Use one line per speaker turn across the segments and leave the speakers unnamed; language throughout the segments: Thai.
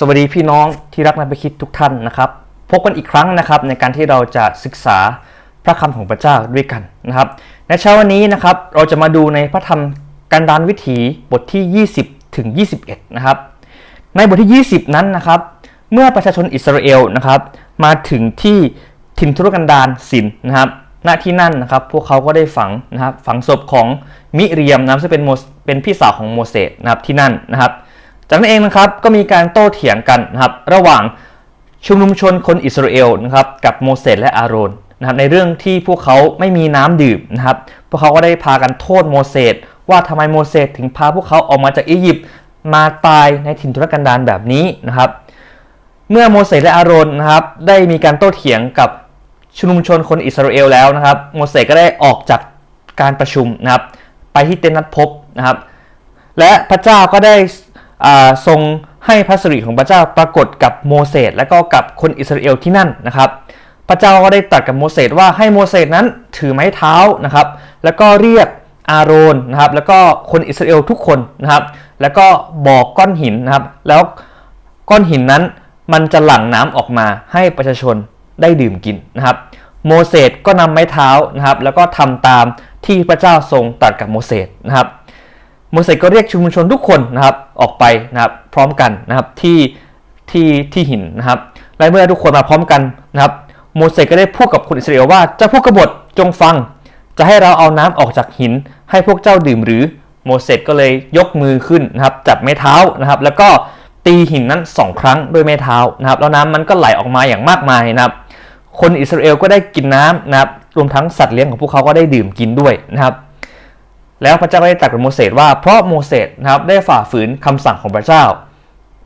สวัสดีพี่น้องที่รักนักไปคิดทุกท่านนะครับพบกันอีกครั้งนะครับในการที่เราจะศึกษาพระคำของพระเจ้าด้วยกันนะครับในเช้าวันนี้นะครับเราจะมาดูในพระธรรมกันดานวิถีบทที่ 20 ถึง 21 นะครับ ในบทที่ 20 นั้นนะครับ เมื่อประชาชนอิสราเอลนะครับมาถึงที่ถิ่นทุรกันดารสินนะครับณที่นั่นนะครับพวกเขาก็ได้ฝังนะครับฝังศพของมิเรียมนะซึ่งเป็นโมเป็นพี่สาวของโมเสสนะครับที่นั่นนะครับ จากนั้นเองนะครับก็มีการโต้เถียงกันนะครับระหว่างชุมนุมชนคนอิสราเอลนะครับกับโมเสสและอาโรนนะครับในเรื่องที่พวกเขาไม่มีน้ำดื่มนะครับพวกเขาก็ได้พากันโทษโมเสสว่าทำไมโมเสสถึงพาพวกเขาออกมาจากอียิปต์มาตายในถิ่นทุรกันดารแบบนี้นะครับเมื่อโมเสสและอาโรนนะครับได้มีการโต้เถียงกับชุมนุมชนคนอิสราเอลแล้วนะครับโมเสสก็ได้ออกจากการประชุมนะครับไปที่เต็นท์นัดพบนะครับและพระเจ้าก็ได้ ทรงให้พระสิริของพระเจ้าปรากฏกับโมเสสและก็กับคนอิสราเอลที่นั่นนะครับ พระเจ้าก็ได้ตรัสกับโมเสสว่าให้โมเสสนั้นถือไม้เท้านะครับ แล้วก็เรียกอาโรนนะครับ แล้วก็คนอิสราเอลทุกคนนะครับ แล้วก็บอกก้อนหินนะครับ แล้วก้อนหินนั้นมันจะหลั่งน้ำออกมาให้ประชาชนได้ดื่มกินนะครับ โมเสสก็นำไม้เท้านะครับ แล้วก็ทำตามที่พระเจ้าทรงตรัสกับโมเสสนะครับ โมเสสก็เรียกชุมชนทุกคนนะครับออกไปนะครับพร้อมกันนะครับที่ที่ที่หินนะครับและเมื่อทุกคนมาพร้อมกันนะครับโมเสสก็ได้พูดกับคนอิสราเอลว่าเจ้าผู้กบฏจงฟัง จะให้เราเอาน้ำออกจากหิน ให้พวกเจ้าดื่มหรือโมเสสก็เลยยกมือขึ้นนะครับจับไม้เท้านะครับ แล้วก็ตีหินนั้นสองครั้งด้วยไม้เท้านะครับแล้วน้ำมันก็ไหลออกมาอย่างมากมายนะครับ คนอิสราเอลก็ได้กินน้ำนะครับรวมทั้งสัตว์เลี้ยงของพวกเขาก็ได้ดื่มกินด้วยนะครับ แล้วพระเจ้าก็ได้ตรัสกับโมเสสว่าเพราะโมเสสนะครับได้ฝ่าฝืนคำสั่งของพระเจ้า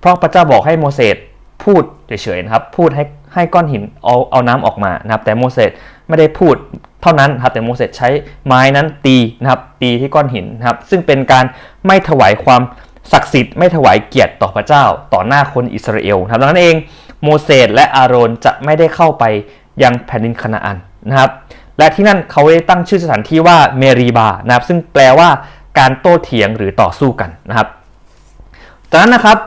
เพราะพระเจ้าบอกให้โมเสสพูดเฉยๆนะครับพูดให้ให้ก้อนหินเอาเอาน้ำออกมานะครับแต่โมเสสไม่ได้พูดเท่านั้นครับแต่โมเสสใช้ไม้นั้นตีนะครับตีที่ก้อนหินนะครับซึ่งเป็นการไม่ถวายความศักดิ์สิทธิ์ไม่ถวายเกียรติต่อพระเจ้า ต่อหน้าคนอิสราเอลนะครับดังนั้นเองโมเสสและอาโรนจะไม่ได้เข้าไปยังแผ่นดินคานาอันนะครับ และที่นั่นเขาได้ตั้งชื่อสถานที่ว่าเมรีบานะครับซึ่งแปลว่าการโต้เถียงหรือต่อสู้กันนะครับจากนั้นนะครับ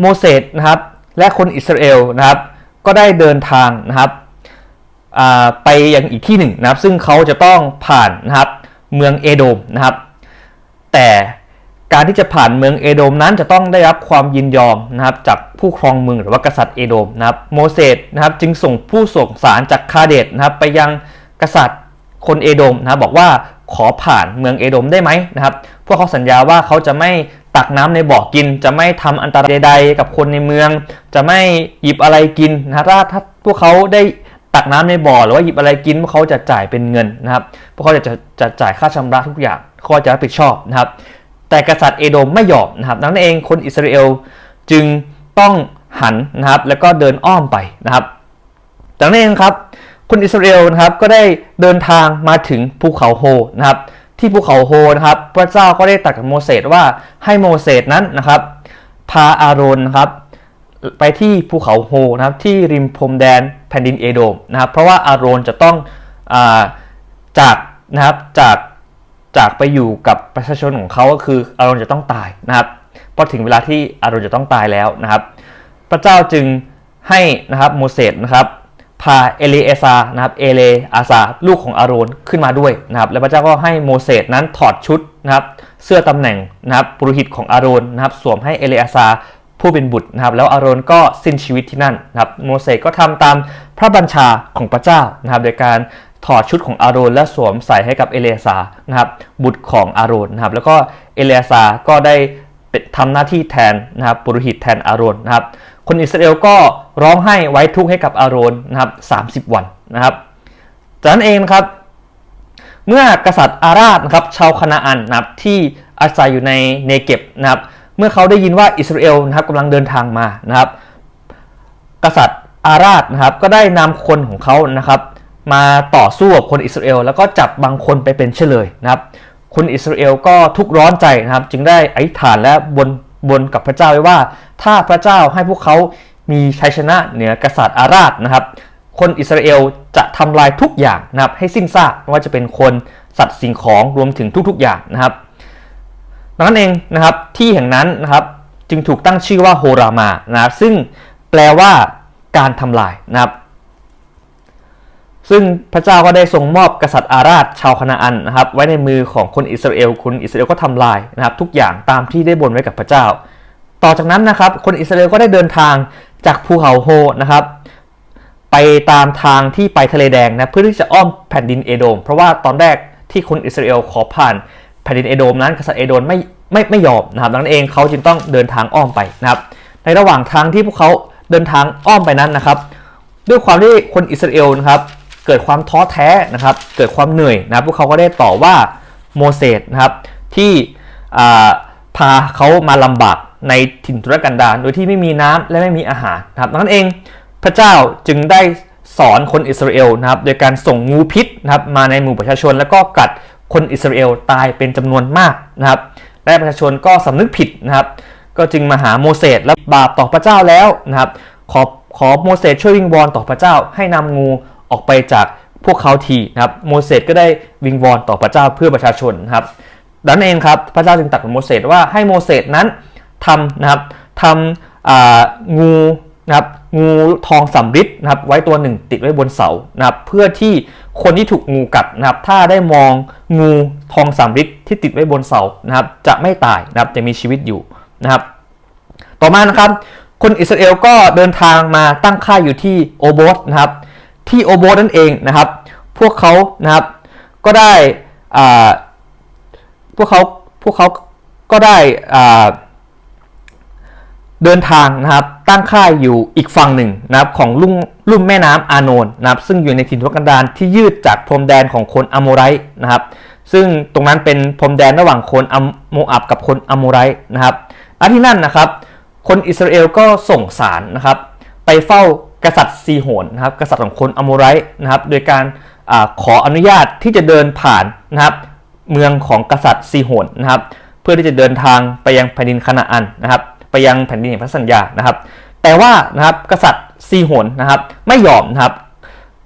โมเสสนะครับและคนอิสราเอลนะครับก็ได้เดินทางนะครับไปยังอีกที่หนึ่งนะครับ ซึ่งเขาจะต้องผ่านนะครับเมืองเอโดมนะครับ แต่การที่จะผ่านเมืองเอโดมนั้นจะต้องได้รับความยินยอมนะครับจากผู้ครองเมืองหรือว่ากษัตริย์เอโดมนะครับโมเสสนะครับจึงส่งผู้ส่งสารจากคาเดตนะครับไปยัง กษัตริย์คนเอโดมนะครับบอกว่าขอผ่านเมืองเอโดมได้ไหมนะครับ พวกเขาสัญญาว่าเขาจะไม่ตักน้ำในบ่อกิน จะไม่ทำอันตรายใดๆ กับคนในเมือง จะไม่หยิบอะไรกินนะถ้าถ้าพวกเขาได้ตักน้ำในบ่อหรือว่าหยิบอะไรกินพวกเขาจะจ่ายเป็นเงินนะครับ พวกเขาจะจะจะจ่ายค่าชำระทุกอย่างเขาจะรับผิดชอบนะครับ แต่กษัตริย์เอโดมไม่ยอมนะครับดังนั้นเองคนอิสราเอลจึงต้องหันนะครับแล้วก็เดินอ้อมไปนะครับดังนั้นเองครับ คนอิสราเอลนะครับก็ได้เดินทางมาถึงภูเขาโฮนะครับ ที่ภูเขาโฮนะครับ พระเจ้าก็ได้ตรัสกับโมเสสว่าให้โมเสสนั้นนะครับ พาอาโรนนะครับไปที่ภูเขาโฮนะครับที่ริมพรมแดนแผ่นดินเอโดมนะครับ เพราะว่าอาโรนจะต้องอาจากนะครับจากจากไปอยู่กับประชาชนของเขาก็คืออาโรนจะต้องตายนะครับพอถึงเวลาที่อาโรนจะต้องตายแล้วนะครับ พระเจ้าจึงให้นะครับโมเสสนะครับ พาเอเลเอซานะครับเอเลอาซาลูกของอาโรนขึ้นมาด้วยนะครับแล้วพระเจ้าก็ให้โมเสสนั้นถอดชุดนะครับเสื้อตำแหน่งนะครับปุโรหิตของอาโรนนะครับสวมให้เอเลอาซาผู้เป็นบุตรนะครับแล้วอาโรนก็สิ้นชีวิตที่นั่นนะครับโมเสสก็ทำตามพระบัญชาของพระเจ้านะครับโดยการถอดชุดของอาโรนและสวมใส่ให้กับเอเลอาซานะครับบุตรของอาโรนนะครับแล้วก็เอเลอาซาก็ได้เป็นทำหน้าที่แทนนะครับปุโรหิตแทนอาโรนนะครับ คนอิสราเอลก็ร้องไห้ไว้ทุกข์ให้กับอาโรนนะครับ 30 วันนะครับ จากนั้นเองนะครับ เมื่อกษัตริย์อาราธนะครับชาวคานาอันนะครับที่อาศัยอยู่ในเนเกบนะครับ เมื่อเขาได้ยินว่าอิสราเอลนะครับกำลังเดินทางมานะครับ กษัตริย์อาราธนะครับก็ได้นำคนของเขานะครับ มาต่อสู้กับคนอิสราเอลแล้วก็จับบางคนไปเป็นเฉลยนะครับ คนอิสราเอลก็ทุกร้อนใจนะครับ จึงได้อธิษฐานและบน บนกับพระเจ้าไว้ว่า ถ้าพระเจ้าให้พวกเขามีชัยชนะเหนือกษัตริย์อาราธนะครับ คนอิสราเอลจะทำลายทุกอย่างนะครับให้สิ้นซากไม่ว่าจะเป็นคนสัตว์สิ่งของรวมถึงทุกๆอย่างนะครับดังนั้นเองนะครับที่แห่งนั้นนะครับจึงถูกตั้งชื่อว่าโฮรามานะซึ่งแปลว่าการทำลายนะครับ ซึ่งพระเจ้าก็ได้ทรงมอบกษัตริย์อาราธชาวคณาอันนะครับไว้ในมือของคนอิสราเอล คนอิสราเอลก็ทำลายนะครับทุกอย่างตามที่ได้บนไว้กับพระเจ้า ต่อจากนั้นนะครับคนอิสราเอลก็ได้เดินทางจากภูเขาโฮนะครับไปตามทางที่ไปทะเลแดงนะเพื่อที่จะอ้อมแผ่นดินเอโดม เพราะว่าตอนแรกที่คนอิสราเอลขอผ่านแผ่นดินเอโดมนั้นกษัตริย์เอโดมไม่ไม่ไม่ยอมนะครับดังนั้นเองเขาจึงต้องเดินทางอ้อมไปนะครับในระหว่างทางที่พวกเขาเดินทางอ้อมไปนั้นนะครับ ด้วยความที่คนอิสราเอลนะครับ เกิดความท้อแท้นะครับ เกิดความเหนื่อยนะพวกเขาก็ได้ต่อว่าโมเสสนะครับที่พาเขามาลำบากในถิ่นทุรกันดารโดยที่ไม่มีน้ำและไม่มีอาหารนะครับดังนั้นเองพระเจ้าจึงได้สอนคนอิสราเอลนะครับ โดยการส่งงูพิษนะครับมาในหมู่ประชาชน แล้วก็กัดคนอิสราเอลตายเป็นจำนวนมากนะครับ และประชาชนก็สำนึกผิดนะครับ ก็จึงมาหาโมเสสและบาปต่อพระเจ้าแล้วนะครับ ขอขอโมเสสช่วยวิงวอนต่อพระเจ้าให้นำงู ออกไปจากพวกเขาทีนะครับโมเสสก็ได้วิงวอนต่อพระเจ้าเพื่อประชาชนนะครับดังนั้นเองครับพระเจ้าจึงตัดกับโมเสสว่าให้โมเสสนั้นทำนะครับทำงูนะครับงูทองสำริดนะครับไว้ตัวหนึ่งติดไว้บนเสานะครับเพื่อที่คนที่ถูกงูกัดนะครับถ้าได้มองงูทองสำริดที่ติดไว้บนเสานะครับจะไม่ตายนะครับจะมีชีวิตอยู่นะครับต่อมานะครับคนอิสราเอลก็เดินทางมาตั้งค่ายอยู่ที่โอโบสนะครับ ที่โอโบนั่นเองนะครับ พวกเขานะครับก็ได้พวกเขาพวกเขาก็ได้เดินทางนะครับตั้งค่ายอยู่อีกฝั่งหนึ่งนะครับของลุ่มลุ่มแม่น้ำอาโนนนะครับซึ่งอยู่ในถิ่นทุรกันดารที่ยืดจากพรมแดนของคนอโมไรต์นะครับ ซึ่งตรงนั้นเป็นพรมแดนระหว่างคนอโมอับกับคนอโมไรต์นะครับณที่นั่นนะครับ คนอิสราเอลก็ส่งสารนะครับ ไปเฝ้า กษัตริย์ซีโหนนะครับกษัตริย์ของคนอโมไรนะครับโดยการอขออนุญาตที่จะเดินผ่านนะครับเมืองของกษัตริย์ซีโหนนะครับเพื่อที่จะเดินทางไปยังแผ่นดินคานาอันนะครับไปยังแผ่นดินแห่งพระสัญญานะครับ แต่ว่านะครับกษัตริย์ซีโหนนะครับไม่ยอมนะครับ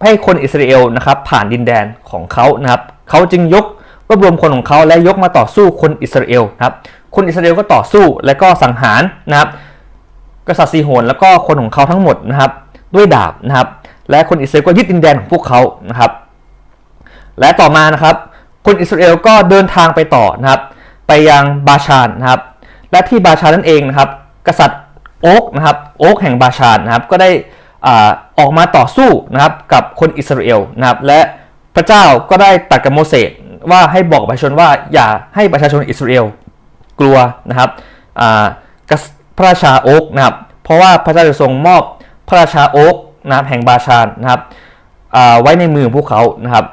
ให้คนอิสราเอลนะครับผ่านดินแดนของเขานะครับเขาจึงยกรวบรวมคนของเขาและยกมาต่อสู้คนอิสราเอลนะครับคนอิสราเอลก็ต่อสู้และก็สังหารนะครับกษัตริย์ซีโหนแล้วก็คนของเขาทั้งหมดนะครับ ด้วยดาบนะครับ และคนอิสราเอลก็ยึดดินแดนของพวกเขานะครับ และต่อมานะครับ คนอิสราเอลก็เดินทางไปต่อนะครับ ไปยังบาชานนะครับ และที่บาชานนั่นเองนะครับ กษัตริย์โอ๊กนะครับโอ๊กแห่งบาชานนะครับ ก็ได้อออกมาต่อสู้นะครับกับคนอิสราเอลนะครับ และพระเจ้าก็ได้ตรัสกับโมเสสว่าให้บอกประชาชนว่าอย่าให้ประชาชนอิสราเอลกลัวนะครับพระราชาโอ๊กนะครับ เพราะว่าพระเจ้าจะทรงมอบ พระราชาโอ๊กนะครับแห่งบาชานนะครับไว้ในมือของพวกเขานะครับ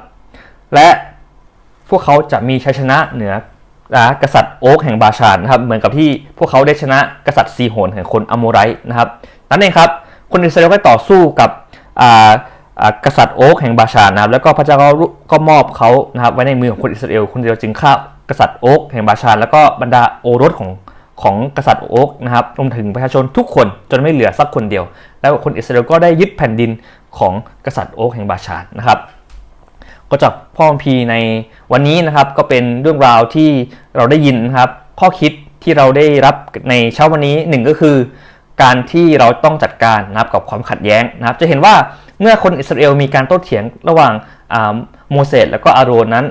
และพวกเขาจะมีชัยชนะเหนือนะกษัตริย์โอ๊กแห่งบาชานนะครับเหมือนกับที่พวกเขาได้ชนะกษัตริย์ซีโหนแห่งคนอโมไรต์นะครับนั่นเองครับคนอิสราเอลก็ต่อสู้กับกษัตริย์โอ๊กแห่งบาชานนะครับแล้วก็พระเจ้าก็ก็มอบเขานะครับไว้ในมือของคนอิสราเอลคนอิสราเอลจึงฆ่ากษัตริย์โอ๊กแห่งบาชานแล้วก็บรรดาโอรสของ ของกษัตริย์โอ๊กนะครับรวมถึงประชาชนทุกคนจนไม่เหลือสักคนเดียว แล้วคนอิสราเอลก็ได้ยึดแผ่นดินของกษัตริย์โอ๊กแห่งบาชานนะครับก็จากพ่อคัมภีในวันนี้นะครับก็เป็นเรื่องราวที่เราได้ยินนะครับ ข้อคิดที่เราได้รับในเช้าวันนี้หนึ่งก็คือ การที่เราต้องจัดการนะครับกับความขัดแย้งนะครับ จะเห็นว่าเมื่อคนอิสราเอลมีการโต้เถียงระหว่างอ่า โมเสสแล้วก็อาโรนนั้น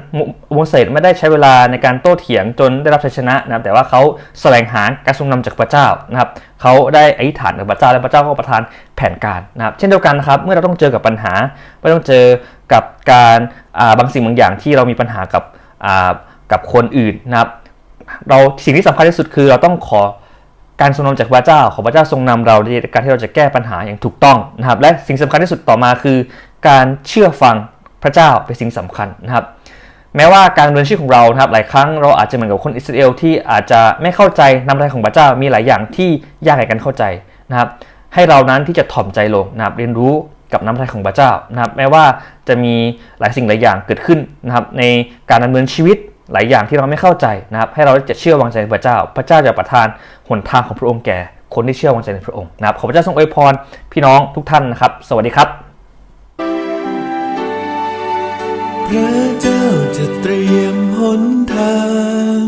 โมเสสไม่ได้ใช้เวลาในการโต้เถียงจนได้รับชัยชนะนะครับแต่ว่าเขาแสวงหาการทรงนำจากพระเจ้านะครับเขาได้อธิษฐานกับพระเจ้าและพระเจ้าก็ประทานแผนการนะครับเช่นเดียวกันนะครับเมื่อเราต้องเจอกับปัญหาไม่ต้องเจอกับการาบางสิ่งบางอย่างที่เรามีปัญหากับกับคนอื่นนะครับเราสิ่งที่สำคัญที่สุดคือเราต้องขอการทรงนำจากพระเจ้า ขอพระเจ้าทรงนำเราในการที่เราจะแก้ปัญหาอย่างถูกต้องนะครับและสิ่งสำคัญที่สุดต่อมาคือ การเชื่อฟัง ระเจ้าเป็นสิ่งสำคัญนะครับแม้ว่าการดำเนินชีวิตของเรานะครับหลายครั้งเราอาจจะเหมือนกับคนอิสราเอลที่อาจจะไม่เข้าใจนำใจของพระเจ้ามีหลายอย่างที่ยากในการเข้าใจนะครับให้เรานั้นที่จะถ่อมใจลงนะครับเรียนรู้กับน้ำใจของพระเจ้านะครับแม้ว่าจะมีหลายสิ่งหลายอย่างเกิดขึ้นนะครับในการดำเนินชีวิตหลายอย่างที่เราไม่เข้าใจนะครับให้เราจะเชื่อวางใจในพระเจ้า พระเจ้าจะประทานหนทางของพระองค์แก่คนที่เชื่อวางใจในพระองค์นะครับขอพระเจ้าทรงอวยพรพี่น้องทุกท่านนะครับ สวัสดีครับ
พระเจ้าจะเตรียมหนทาง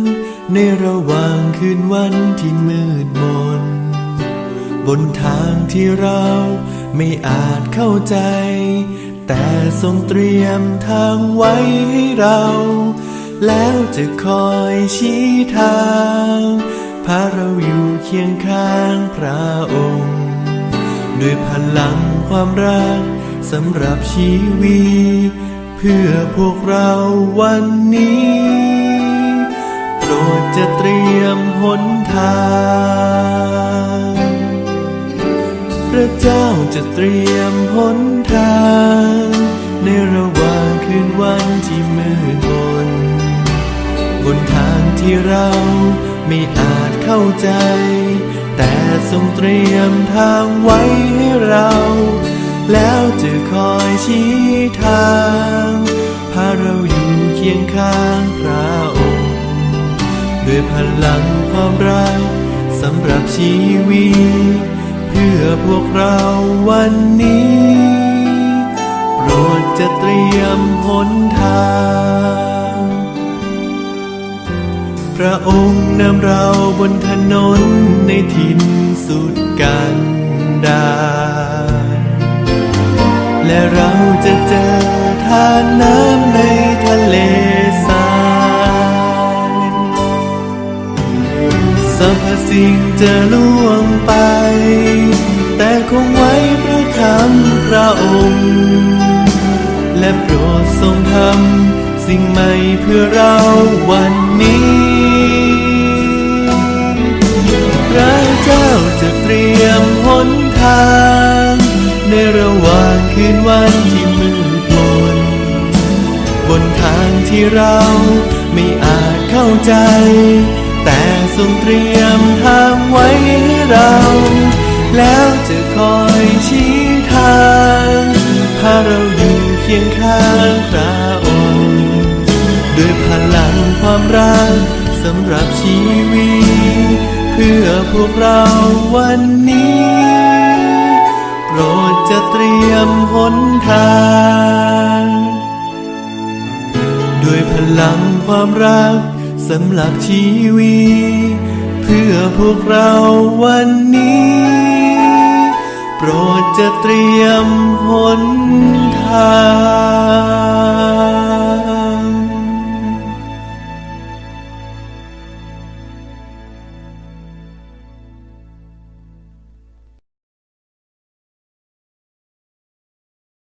ในระหว่างคืนวันที่มืดมน บนทางที่เราไม่อาจเข้าใจ แต่ทรงเตรียมทางไว้ให้เรา แล้วจะคอยชี้ทางพาเราอยู่เคียงข้างพระองค์ ด้วยพลังความรักสำหรับชีวิต เพื่อพวกเราวันนี้ โปรดจะเตรียมหนทาง พระเจ้าจะเตรียมหนทาง ในระหว่างคืนวันที่มืดมนบนทางที่เราไม่อาจเข้าใจ แต่ทรงเตรียมทางไว้ให้เรา แล้วจะคอยชี้ทาง ข้างพระองค์ ด้วยพลังความรักสำหรับชีวิต เพื่อพวกเราวันนี้ โปรดจะเตรียมหนทาง พระองค์นำเราบนถนนในถิ่นสุดกันดารและเราจะเจอทานน้ำในทะเล สิ่งจะล่วงไป แต่คงไว้พระคำพระองค์ และโปรดทรงทำสิ่งใหม่เพื่อเราวันนี้ พระเจ้าจะเตรียมหนทาง ในระหว่างคืนวันที่มืดมน บนทางที่เราไม่อาจเข้าใจ แต่ทรงเตรียมทางไว้ให้เรา แล้วจะคอยชี้ทางพาเราอยู่เคียงข้างพระองค์ด้วยพลังความรักสำหรับชีวิตเพื่อพวกเราวันนี้โปรดจะเตรียมหนทาง ด้วยพลังความรัก สำหรับชีวีเพื่อพวกเราวันนี้ โปรดจะเตรียมหนทาง